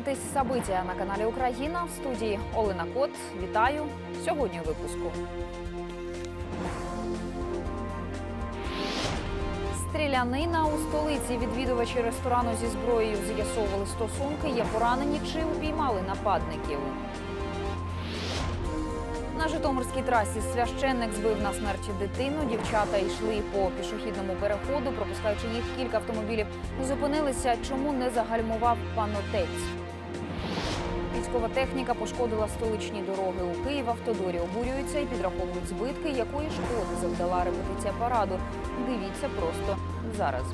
Ви дивитесь Сабиття на каналі Україна в студії Олена Кот. Вітаю сьогодні у випуску. Стрілянина у столиці. Відвідувачі ресторану зі зброєю з'ясовували стосунки. Є поранені чи упіймали нападників. На Житомирській трасі священник збив на смерть дитину. Дівчата йшли по пішохідному переходу, пропускаючи їх кілька автомобілів. Зупинилися, чому не загальмував пан отець. Військова техніка пошкодила столичні дороги у Київ. Автодорі обурюються і підраховують збитки, якої шкоди завдала репетиція параду. Дивіться просто зараз.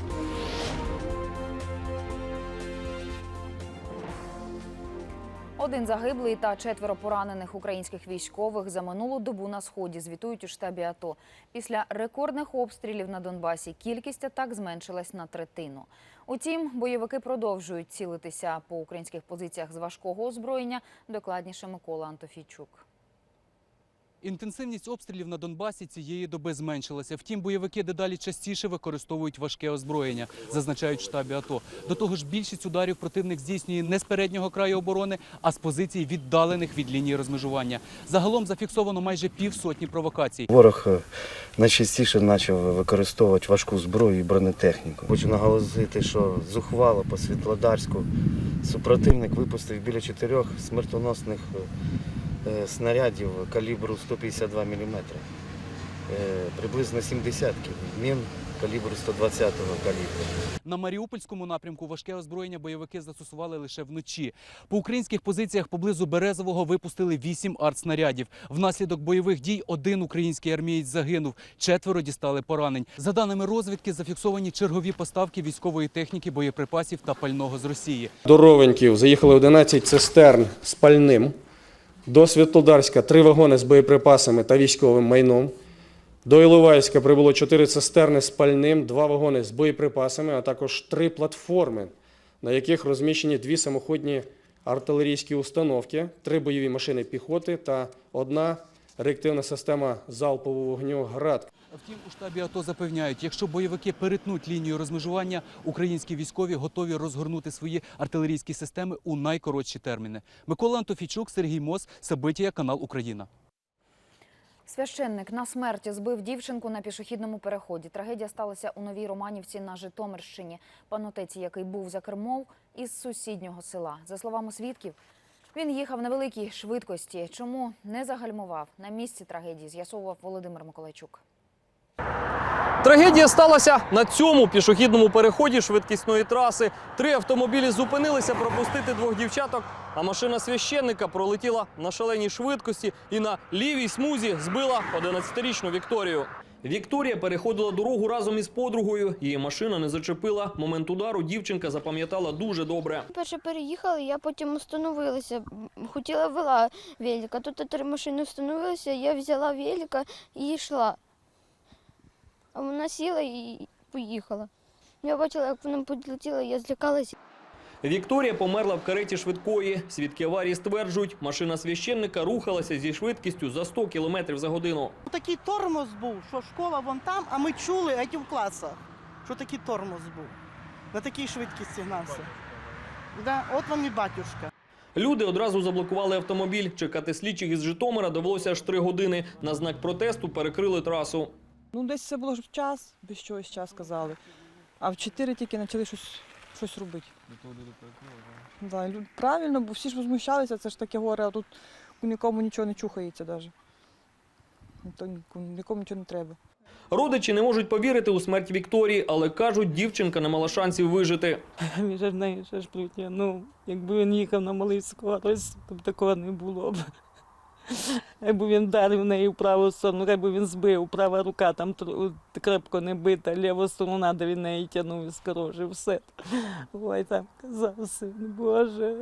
Один загиблий та четверо поранених українських військових за минулу добу на сході звітують у штабі АТО. Після рекордних обстрілів на Донбасі кількість атак зменшилась на третину. Утім, бойовики продовжують цілитися по українських позиціях з важкого озброєння. Докладніше Микола Антофійчук. Інтенсивність обстрілів на Донбасі цієї доби зменшилася. Втім, бойовики дедалі частіше використовують важке озброєння, зазначають в штабі АТО. До того ж, більшість ударів противник здійснює не з переднього краю оборони, а з позицій віддалених від лінії розмежування. Загалом зафіксовано майже півсотні провокацій. Ворог е, найчастіше почав використовувати важку зброю і бронетехніку. Хочу наголосити, що зухвало по Світлодарську супротивник випустив біля чотирьох смертоносних е, снарядів калібру 152 мм. Приблизно 70 мін калібру 120 калібру. На Маріупольському напрямку важке озброєння бойовики застосували лише вночі. По українських позиціях поблизу Березового випустили вісім артснарядів. Внаслідок бойових дій один український армієць загинув, четверо дістали поранень. За даними розвідки, зафіксовані чергові поставки військової техніки, боєприпасів та пального з Росії. До Ровеньків заїхали 11 цистерн з пальним. До Світлодарська три вагони з боєприпасами та військовим майном. До Іловайська прибуло чотири цистерни з пальним, два вагони з боєприпасами, а також три платформи, на яких розміщені дві самоходні артилерійські установки, три бойові машини піхоти та одна реактивна система залпового вогню «Град». Втім, у штабі АТО запевняють, якщо бойовики перетнуть лінію розмежування, українські військові готові розгорнути свої артилерійські системи у найкоротші терміни. Микола Антофійчук, Сергій Мос, Сабитія, канал Україна. Священник на смерті збив дівчинку на пішохідному переході. Трагедія сталася у Новій Романівці на Житомирщині. Пан отець, який був за кермом, із сусіднього села. За словами свідків, він їхав на великій швидкості. Чому не загальмував на місці трагедії? З'ясовував Володимир Миколайчук. Трагедія сталася на цьому пішохідному переході швидкісної траси. Три автомобілі зупинилися пропустити двох дівчаток, а машина священника пролетіла на шаленій швидкості і на лівій смузі збила 11-річну Вікторію. Вікторія переходила дорогу разом із подругою. Її машина не зачепила. Момент удару дівчинка запам'ятала дуже добре. Перше переїхали, я потім остановилася. Хотіла вела велика. Тут три машини встановилися, я взяла велика і йшла. А вона сіла і поїхала. Я бачила, як вона підлетіла, я злякалася. Вікторія померла в кареті швидкої. Свідки аварії стверджують, машина священника рухалася зі швидкістю за 100 км за годину. Такий тормоз був, що школа вон там, а ми чули, а ті в класах, що такий тормоз був. На такій швидкості гнався. Да, от вам і батюшка. Люди одразу заблокували автомобіль. Чекати слідчих із Житомира довелося аж три години. На знак протесту перекрили трасу. Ну, десь це було ж в час, без чогось час сказали. А в 4 тільки почали щось, щось робити. Да, і лю- правильно, бо всі ж возмущалися, це ж таке горе, а тут нікому нічого не чухається навіть. Нікому, нікому нічого не треба. Родичі не можуть повірити у смерть Вікторії, але кажуть, дівчинка не мала шансів вижити. Він же в неї ще ж плютня. Ну, якби він їхав на малий скорость, то такого не було б. Якби він вдарив неї в праву сторону, якби він збив, права рука там крепко не бита, ліва сторона, де він неї тягнув і скорожив все. Ой, там казав син, Боже.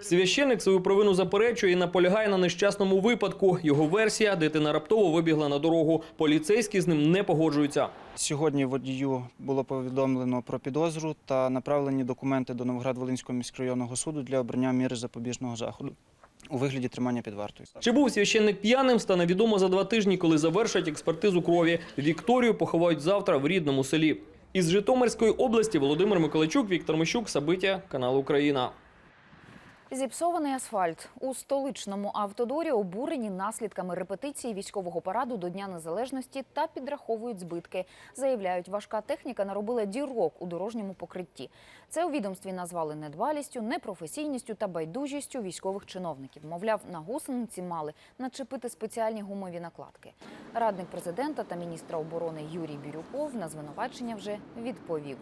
Священник свою провину заперечує і наполягає на нещасному випадку. Його версія – дитина раптово вибігла на дорогу. Поліцейські з ним не погоджуються. Сьогодні водію було повідомлено про підозру та направлені документи до Новоград-Волинського міськрайонного суду для обрання міри запобіжного заходу у вигляді тримання під вартою. Чи був священник п'яним, стане відомо за два тижні, коли завершать експертизу крові. Вікторію поховають завтра в рідному селі. Із Житомирської області Володимир Миколайчук, Віктор Мищук, Сабиття, канал Україна. Зіпсований асфальт у столичному автодорі обурені наслідками репетиції військового параду до Дня Незалежності та підраховують збитки. Заявляють, важка техніка наробила дірок у дорожньому покритті. Це у відомстві назвали недбалістю, непрофесійністю та байдужістю військових чиновників. Мовляв, на гусениці мали начепити спеціальні гумові накладки. Радник президента та міністра оборони Юрій Бірюков на звинувачення вже відповів.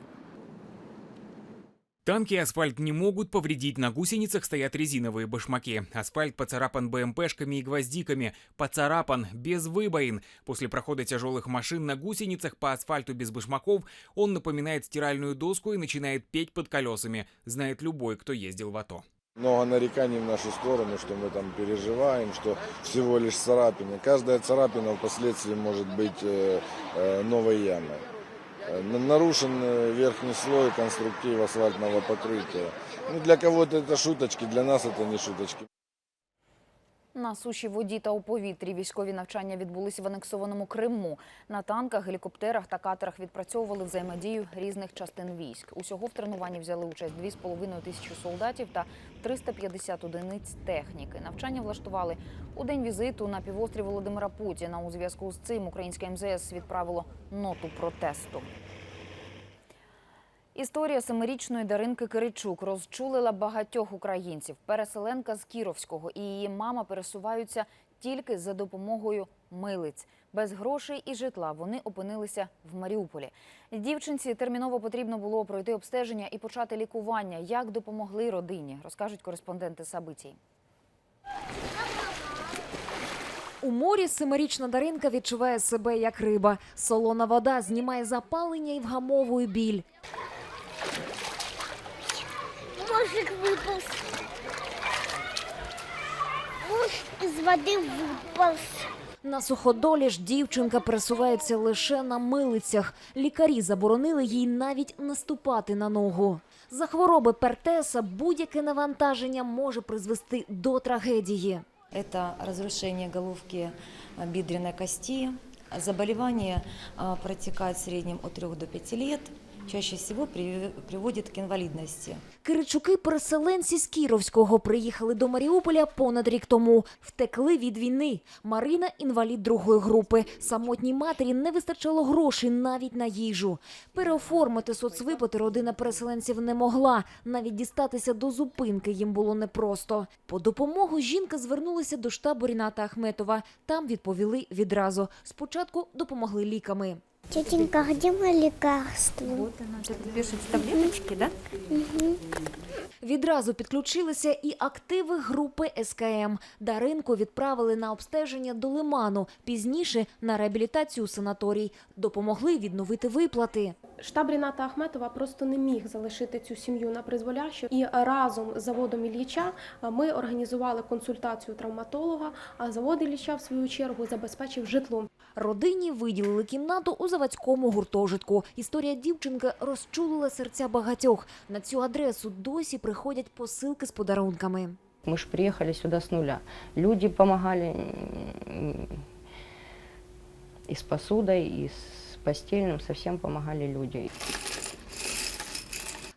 Танки асфальт не могут повредить, на гусеницах стоят резиновые башмаки. Асфальт поцарапан БМПшками и гвоздиками. Поцарапан, без выбоин. После прохода тяжелых машин на гусеницах по асфальту без башмаков он напоминает стиральную доску и начинает петь под колесами. Знает любой, кто ездил в АТО. Много нареканий в нашу сторону, что мы там переживаем, что всего лишь царапины. Каждая царапина впоследствии может быть э, э, новой ямой. Э, на- Нарушен э, верхний слой конструктив асфальтного покрытия. Ну, для кого-то это шуточки, для нас это не шуточки. На суші, воді та у повітрі військові навчання відбулися в анексованому Криму. На танках, гелікоптерах та катерах відпрацьовували взаємодію різних частин військ. Усього в тренуванні взяли участь 2,5 тисячі солдатів та 350 одиниць техніки. Навчання влаштували у день візиту на півострів Володимира Путіна. У зв'язку з цим українське МЗС відправило ноту протесту. Історія семирічної Даринки Киричук розчулила багатьох українців. Переселенка з Кіровського і її мама пересуваються тільки за допомогою милиць. Без грошей і житла вони опинилися в Маріуполі. Дівчинці терміново потрібно було пройти обстеження і почати лікування. Як допомогли родині, розкажуть кореспонденти Сабитій. У морі семирічна Даринка відчуває себе як риба. Солона вода знімає запалення і вгамовує біль. Мужик випав. Муж із води випав. На суходолі ж дівчинка пересувається лише на милицях. Лікарі заборонили їй навіть наступати на ногу. За хвороби пертеса будь-яке навантаження може призвести до трагедії. Это разрушение головки бедренной кости. Заболевание а, протекает в среднем от 3 до 5 лет. Чаще всего при- приводит к инвалидности. Киричуки переселенці з Кіровського приїхали до Маріуполя понад рік тому. Втекли від війни. Марина інвалід другої групи. Самотній матері не вистачало грошей навіть на їжу. Переоформити соцвиплати родина переселенців не могла. Навіть дістатися до зупинки їм було непросто. По допомогу жінка звернулася до штабу Ріната Ахметова. Там відповіли відразу. Спочатку допомогли ліками. Тетенька, где мои лекарства? Відразу підключилися і активи групи СКМ. Даринку відправили на обстеження до Лиману, пізніше на реабілітацію санаторій. Допомогли відновити виплати. Штаб Ріната Ахметова просто не міг залишити цю сім'ю на призволяще. І разом з заводом Ілліча ми організували консультацію травматолога, а завод Ілліча, в свою чергу, забезпечив житлом. Родині виділили кімнату у заводському гуртожитку. Історія дівчинки розчулила серця багатьох. На цю адресу досі приходять посилки з подарунками. Мы же приехали сюда с нуля. Люди помогали и с посудой, и с постельным, совсем помогали люди.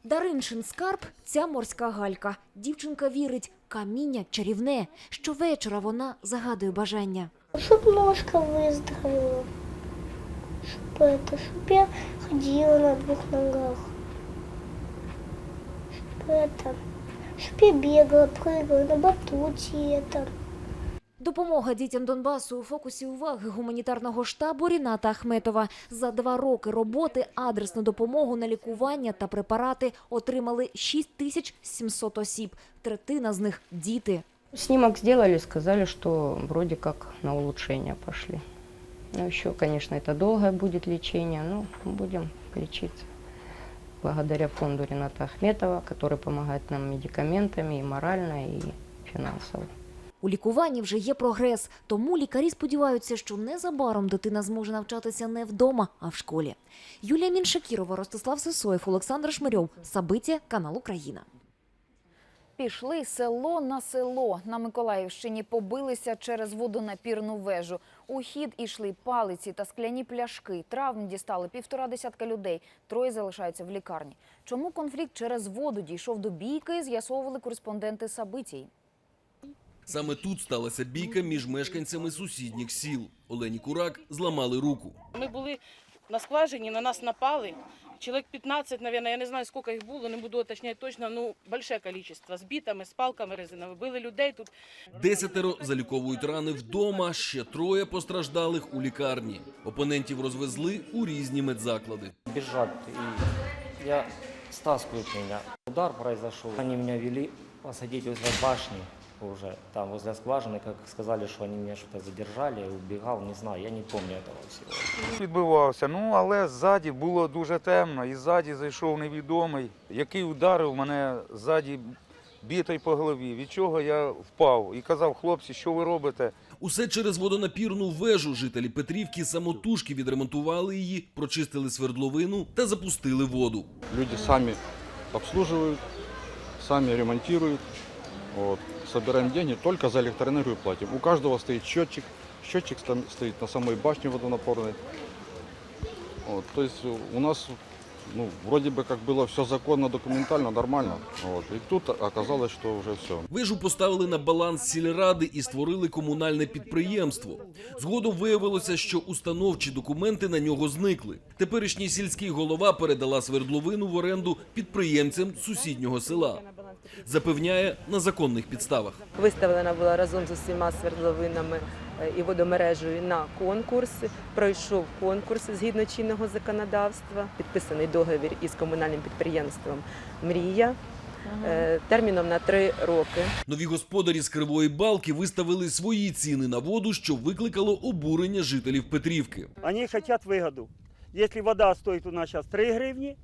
Дариншин скарб – ця морська галька. Дівчинка вірить, каміння чарівне. Щовечора вона загадує бажання. Щоб ножка выздоровела. Щоб это, щоб я ходила на двох ногах. Щоб это, щоб я бегала, прыгала на батуте это. Допомога дітям Донбасу у фокусі уваги гуманітарного штабу Ріната Ахметова. За два роки роботи адресну допомогу на лікування та препарати отримали 6700 осіб. Третина з них – діти. Снимок сделали, сказали, что вроде как на улучшение пошли. Ну, еще, конечно, это долгое будет лечение, но будем лечиться. Благодаря фонду Рената Ахметова, который помогает нам медикаментами и морально, и финансово. У лікуванні вже є прогрес, тому лікарі сподіваються, що незабаром дитина зможе навчатися не вдома, а в школі. Юлія Міншакірова, Ростислав Сисоєв, Олександр Шмирьов. Сабиття, канал Україна. Пішли село на село. На Миколаївщині побилися через водонапірну вежу. У хід ішли палиці та скляні пляшки. Травм дістали півтора десятка людей. Троє залишаються в лікарні. Чому конфлікт через воду дійшов до бійки, з'ясовували кореспонденти Сабитій. Саме тут сталася бійка між мешканцями сусідніх сіл. Олені Курак зламали руку. Ми були на скважині, на нас напали. Чоловік 15, наверное, я не знаю, скільки їх було, не буду уточняти точно, ну, большое количество. З бітами, з палками резиновими. Били людей тут. Десятеро заліковують рани вдома, ще троє постраждалих у лікарні. Опонентів розвезли у різні медзаклади. бежат, и я стаскивают меня. Удар произошел. Они меня вели посадить возле башни уже, там возле скважины, как сказали, что они меня что-то задержали, убегал, не знаю, я не помню этого всего. Відбивався, ну але ззаді було дуже темно, і ззаді зайшов невідомий, який ударив мене ззаді бітою по голові, від чого я впав і казав, хлопці, що ви робите? Усе через водонапірну вежу жителі Петрівки самотужки відремонтували її, прочистили свердловину та запустили воду. Люди сами обслуживают, сами ремонтируют. Вот Собираем деньги, только за электроэнергию платим. У каждого стоит счетчик. Счетчик стан- стоит на самой башне водонапорной. Вот. То есть у нас ну, вроде бы как было все законно, документально, нормально. Вот. И тут оказалось, что уже все. Вежу поставили на баланс сільради і створили комунальне підприємство. Згодом виявилося, що установчі документи на нього зникли. Теперішній сільський голова передала свердловину в оренду підприємцям сусіднього села. Запевняє на законних підставах. Виставлена була разом з усіма свердловинами е, і водомережею на конкурс. Пройшов конкурс згідно чинного законодавства. Підписаний договір із комунальним підприємством Мрія е, терміном на три роки. Нові господарі з Кривої Балки виставили свої ціни на воду, що викликало обурення жителів Петрівки. Они хотят выгоду. Если вода стоит у нас сейчас 3 гривни,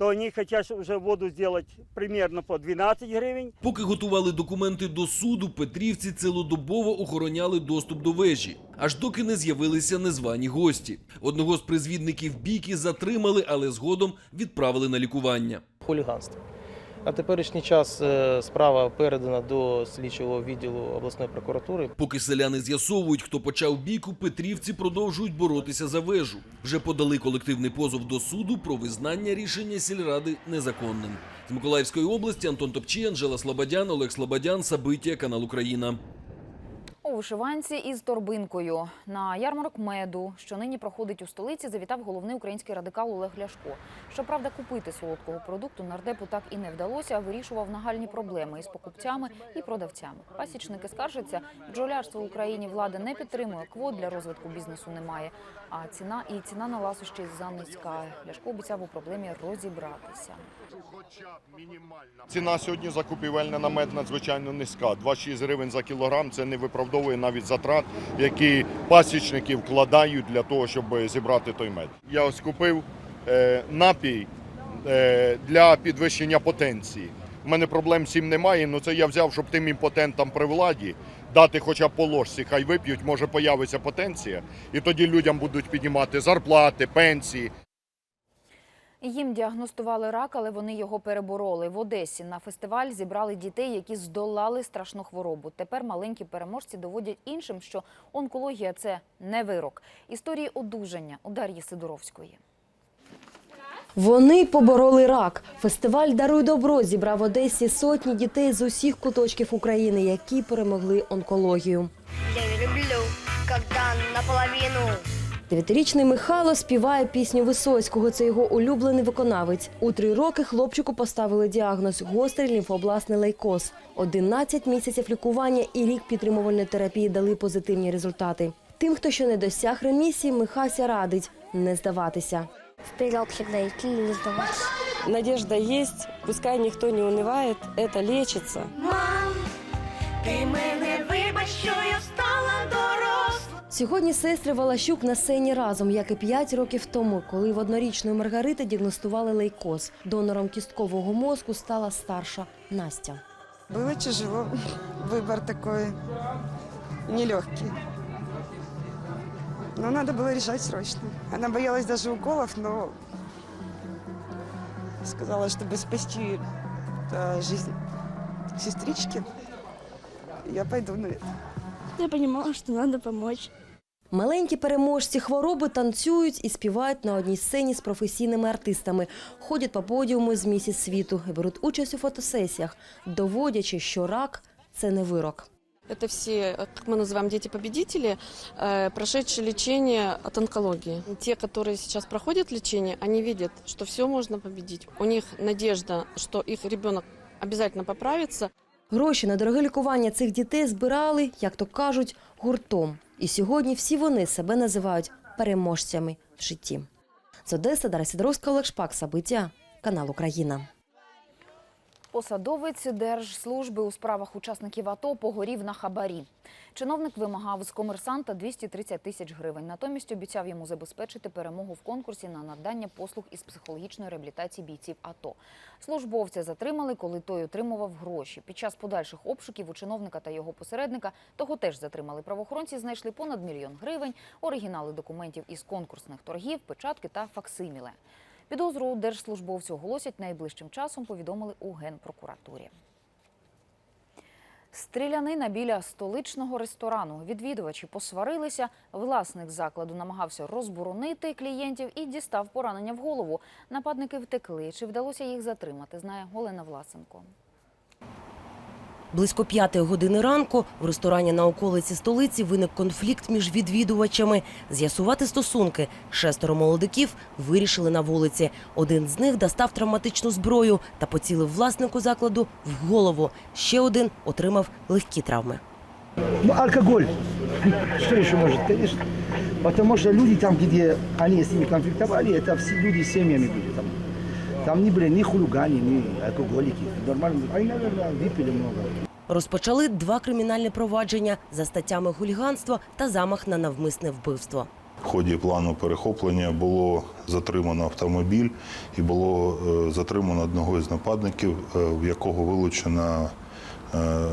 то вони хочуть вже воду зробити примерно по 12 гривень. Поки готували документи до суду, петрівці цілодобово охороняли доступ до вежі, аж доки не з'явилися незвані гості. Одного з призвідників бійки затримали, але згодом відправили на лікування. хуліганство. На теперішній час е, справа передана до слідчого відділу обласної прокуратури. Поки селяни з'ясовують, хто почав бійку, петрівці продовжують боротися за вежу. Вже подали колективний позов до суду про визнання рішення сільради незаконним. З Миколаївської області Антон Топчій, Анжела Слободян, Олег Слободян, Сабиття, канал Україна. У вишиванці із торбинкою на ярмарок меду, що нині проходить у столиці, завітав головний український радикал Олег Ляшко. Щоправда, купити солодкого продукту нардепу так і не вдалося, а вирішував нагальні проблеми із покупцями і продавцями. Пасічники скаржаться, бджолярство в Україні влада не підтримує, квот для розвитку бізнесу немає. А ціна і ціна на ласощі занизька. Ляшко обіцяв у проблемі розібратися. Ціна сьогодні закупівельна на мед надзвичайно низька. 2,6 гривень за кілограм це не виправдовує навіть затрат, які пасічники вкладають для того, щоб зібрати той мед. Я ось купив е, напій е, для підвищення потенції. У мене проблем цим немає, але це я взяв, щоб тим імпотентам при владі дати хоча б по ложці, хай вип'ють, може появиться потенція, і тоді людям будуть піднімати зарплати, пенсії. Їм діагностували рак, але вони його перебороли. В Одесі на фестиваль зібрали дітей, які здолали страшну хворобу. Тепер маленькі переможці доводять іншим, що онкологія це не вирок. Історії одужання у Дар'ї Сидоровської. Вони побороли рак. Фестиваль Даруй добро зібрав в Одесі сотні дітей з усіх куточків України, які перемогли онкологію. Я не люблю, когда наполовину. Дев'ятирічний Михайло співає пісню Висоцького. Це його улюблений виконавець. У три роки хлопчику поставили діагноз гострий лімфобласний лейкоз. 11 місяців лікування і рік підтримувальної терапії дали позитивні результати. Тим, хто ще не досяг ремісії, Михася радить не здаватися. Вперед всегда идти и не сдаваться. Надежда есть, пускай никто не унывает, это лечится. Мам, ти мене вибач, що я стала доросла. Сьогодні сестри Валащук на сцені разом, як і 5 років тому, коли в однорічної Маргарити діагностували лейкоз. Донором кісткового мозку стала старша Настя. Было тяжело. Выбор такой нелегкий. Но надо было решать срочно. Она боялась даже уколов, но сказала, чтобы спасти э, жизнь сестрички. Я пойду на это. Я понимала, что надо помочь. Маленькі переможці хвороби танцюють і співають на одній сцені з професійними артистами, ходять по подіуму з місіс світу і беруть участь у фотосесіях, доводячи, що рак це не вирок. Это все, как мы называем, дети-победители, э, прошедшие лечение от онкологии. Те, которые сейчас проходят лечение, они видят, что все можно победить. У них надежда, что их ребенок обязательно поправится. Гроші на дороге лікування цих дітей збирали, як то кажуть, гуртом. І сьогодні всі вони себе називають переможцями в житті. З Одеси Дара Сідоровська, Олег Шпак, Сабиття, канал Україна. Посадовець Держслужби у справах учасників АТО погорів на хабарі. Чиновник вимагав з комерсанта 230 тисяч гривень. Натомість обіцяв йому забезпечити перемогу в конкурсі на надання послуг із психологічної реабілітації бійців АТО. Службовця затримали, коли той отримував гроші. Під час подальших обшуків у чиновника та його посередника того теж затримали. Правоохоронці знайшли понад мільйон гривень, оригінали документів із конкурсних торгів, печатки та факсиміле. Підозру держслужбовцю оголосять найближчим часом, повідомили у Генпрокуратурі. Стрілянина біля столичного ресторану. Відвідувачі посварилися. Власник закладу намагався розборонити клієнтів і дістав поранення в голову. Нападники втекли. Чи вдалося їх затримати, знає Олена Власенко. Близько п'ятої години ранку в ресторані на околиці столиці виник конфлікт між відвідувачами. З'ясувати стосунки шестеро молодиків вирішили на вулиці. Один з них достав травматичну зброю та поцілив власнику закладу в голову. Ще один отримав легкі травми. Ну, алкоголь. Что еще может, конечно. Потому что люди там, где они с ними конфликтовали, это все люди с семьями были. Там, там не были ни хулигане, ни алкоголики. Нормально. Они, наверное, выпили много. Розпочали два кримінальні провадження за статтями хуліганство та замах на навмисне вбивство. В ході плану перехоплення було затримано автомобіль і було е, затримано одного із нападників, е, в якого вилучена е,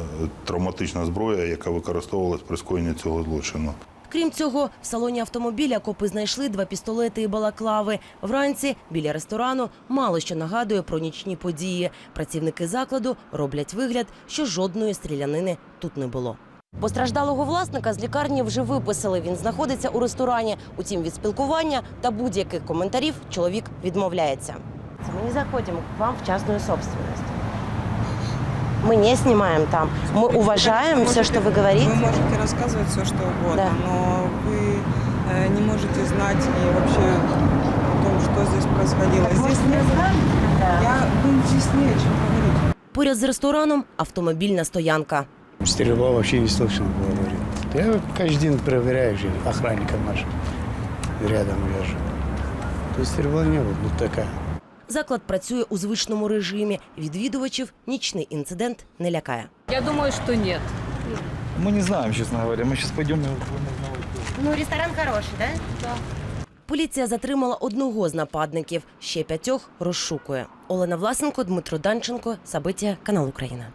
травматична зброя, яка використовувалась при скоєнні цього злочину. Крім цього, в салоні автомобіля копи знайшли два пістолети і балаклави. Вранці біля ресторану мало що нагадує про нічні події. Працівники закладу роблять вигляд, що жодної стрілянини тут не було. Постраждалого власника з лікарні вже виписали. Він знаходиться у ресторані. Утім, від спілкування та будь-яких коментарів чоловік відмовляється. Ми не заходимо к вам в частную собственность. Мы не снимаем там. Мы уважаем все, что вы говорите. Вы можете рассказывать все, что угодно, Да. но вы э, не можете знать и вообще о том, что здесь происходило. Здесь не было. Я, ну, здесь не о чем говорить. Поряд з рестораном автомобільна стоянка. Стрельба вообще не слышно было, говорит. Я каждый день проверяю же охранников наших. Рядом вяжу. То есть стрельба не было, ну такая. Заклад працює у звичному режимі. Відвідувачів нічний інцидент не лякає. Я думаю, що ні. Ми не знаємо, чесно говоря. Ми зараз підемо. Ну, ресторан хороший, да? Да. Поліція затримала одного з нападників. Ще п'ятьох розшукує. Олена Власенко, Дмитро Данченко, Сабиття, канал Україна.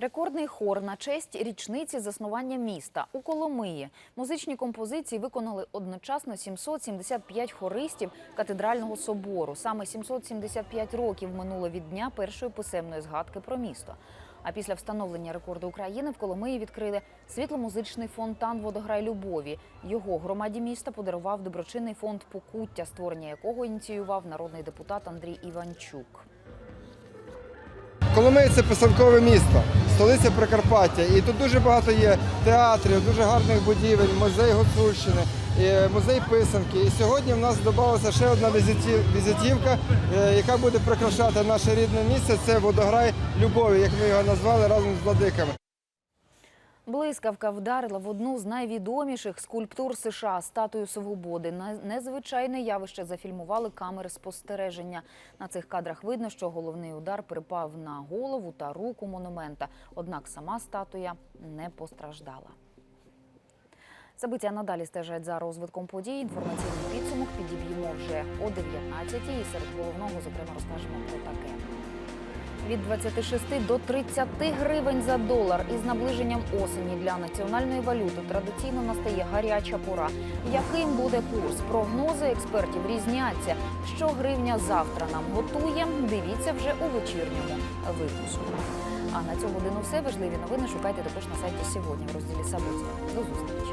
Рекордний хор на честь річниці заснування міста у Коломиї. Музичні композиції виконали одночасно 775 хористів катедрального собору. Саме 775 років минуло від дня першої писемної згадки про місто. А після встановлення рекорду України в Коломиї відкрили світломузичний фонтан Водограй любові. Його громаді міста подарував доброчинний фонд Покуття, створення якого ініціював народний депутат Андрій Іванчук. Коломиї це писанкове місто, столиця Прикарпаття. І тут дуже багато є театрів, дуже гарних будівель, музей Гуцульщини, музей писанки. І сьогодні в нас додалася ще одна візитівка, е, яка буде прикрашати наше рідне місце. Це водограй любові, як ми його назвали разом з владиками. Блискавка вдарила в одну з найвідоміших скульптур США статую свободи. Незвичайне явище зафільмували камери спостереження. На цих кадрах видно, що головний удар припав на голову та руку монумента. Однак сама статуя не постраждала. Забиття надалі стежать за розвитком подій. Інформаційний підсумок підіб'ємо вже о 19-й. І серед головного, зокрема, розкажемо про таке. Від 26 до 30 гривень за долар. Із наближенням осені для національної валюти традиційно настає гаряча пора. Яким буде курс? Прогнози експертів різняться. Що гривня завтра нам готує? Дивіться вже у вечірньому випуску. А на цю годину все важливі новини шукайте також на сайті сьогодні в розділі Сабиття. До зустрічі.